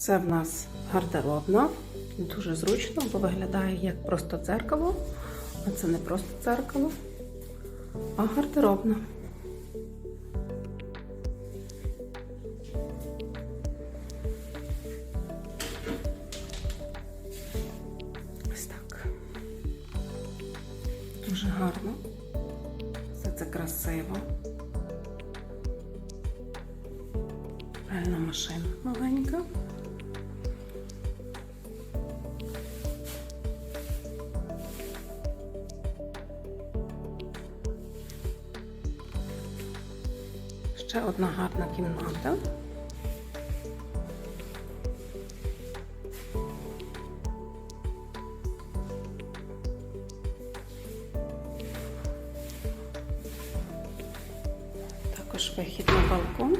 Це в нас гардеробна. Дуже зручно, бо виглядає як просто дзеркало. А це не просто дзеркало, а гардеробна. Ось так. Дуже гарно. Все це красиво. Пральна машина маленька. Ще одна гарна кімната. Також вихід на балкон.